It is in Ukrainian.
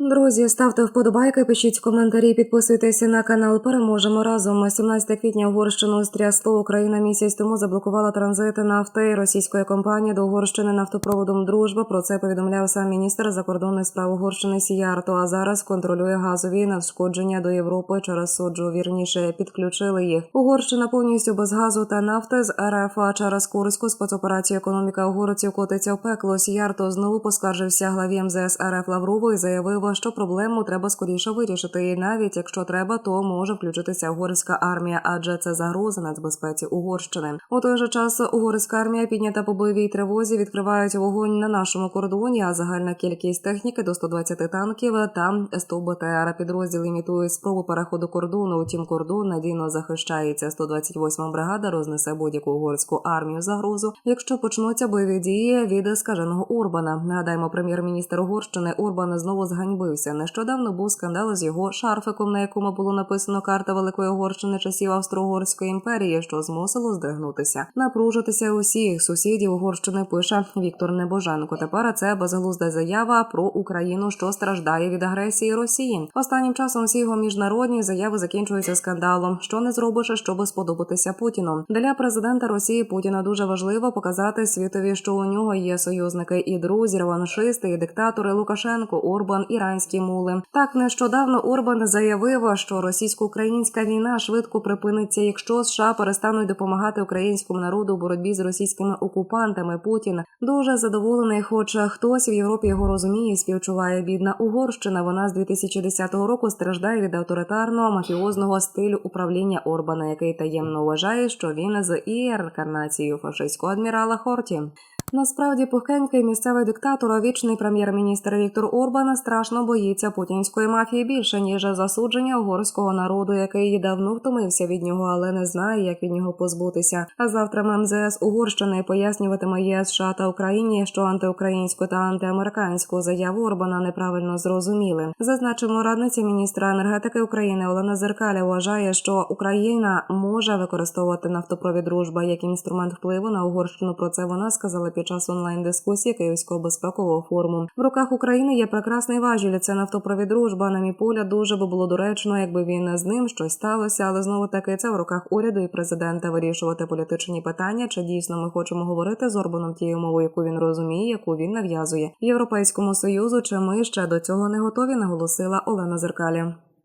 Друзі, ставте вподобайки, пишіть коментарі, підписуйтеся на канал. Переможемо разом. 17 квітня Угорщину стрясло. Україна місяць тому заблокувала транзити нафти російської компанії до Угорщини нафтопроводом Дружба. Про це повідомляв сам міністр закордонних справ Угорщини Сіярто. А зараз контролює газові надшкодження до Європи через суджу. Вірніше підключили їх. Угорщина повністю без газу та нафти з РФ а через Курську спецоперацію економіка угорців котиться в пекло. Сіярто знову поскаржився главі МЗС РФ Лаврову і заявив, що проблему треба скоріше вирішити. І навіть якщо треба, то може включитися угорська армія, адже це загроза нацбезпеці Угорщини. У той же час угорська армія піднята по бойовій тривозі, відкривають вогонь на нашому кордоні. А загальна кількість техніки до 120 танків та 100 БТР. Підрозділ імітують спробу переходу кордону. Утім, кордон надійно захищається. 128 бригада рознесе будь-яку угорську армію загрозу, якщо почнуться бойові дії від скаженого Урбана. Нагадаємо, прем'єр-міністр Угорщини Урбан знову зганьбився. Нещодавно був скандал з його шарфиком, на якому було написано карта Великої Угорщини часів Австро-Угорської імперії, що змусило здригнутися, напружитися усіх сусідів Угорщини. Пише Віктор Небоженко. Тепер це безглузда заява про Україну, що страждає від агресії Росії. Останнім часом всі його міжнародні заяви закінчуються скандалом. Що не зробиш, щоб сподобатися Путіну. Для президента Росії Путіна дуже важливо показати світові, що у нього є союзники і друзі, реваншисти, і диктатори Лукашенко, Орбан, іранські мули. Так нещодавно Орбан заявив, що російсько-українська війна швидко припиниться, якщо США перестануть допомагати українському народу у боротьбі з російськими окупантами. Путін дуже задоволений, хоч хтось в Європі його розуміє, і співчуває бідна Угорщина. Вона з 2010 року страждає від авторитарного мафіозного стилю управління Орбана, який таємно вважає, що він з ієркарнацією фашистського адмірала Хорті. Насправді пухкенький місцевий диктатор, а вічний прем'єр-міністр Віктор Орбан страшно боїться путінської мафії більше ніж засудження угорського народу, який давно втомився від нього, але не знає, як від нього позбутися. А завтра МЗС Угорщини пояснюватиме ЄС США та Україні, що антиукраїнську та антиамериканську заяву Орбана неправильно зрозуміли. Зазначимо, радниця міністра енергетики України Олена Зеркаля вважає, що Україна може використовувати нафтопровід дружба як інструмент впливу на Угорщину. Про це вона сказала під час онлайн-дискусії Київського безпекового форуму. В руках України є прекрасний важіль. Це нафтопровід дружба. На мій погляд, дуже би було доречно, якби він з ним щось сталося, але знову таки це в руках уряду і президента вирішувати політичні питання. Чи дійсно ми хочемо говорити з Орбаном тією мовою, яку він розуміє, яку він нав'язує Європейському союзу? Чи ми ще до цього не готові? Наголосила Олена Зеркалі.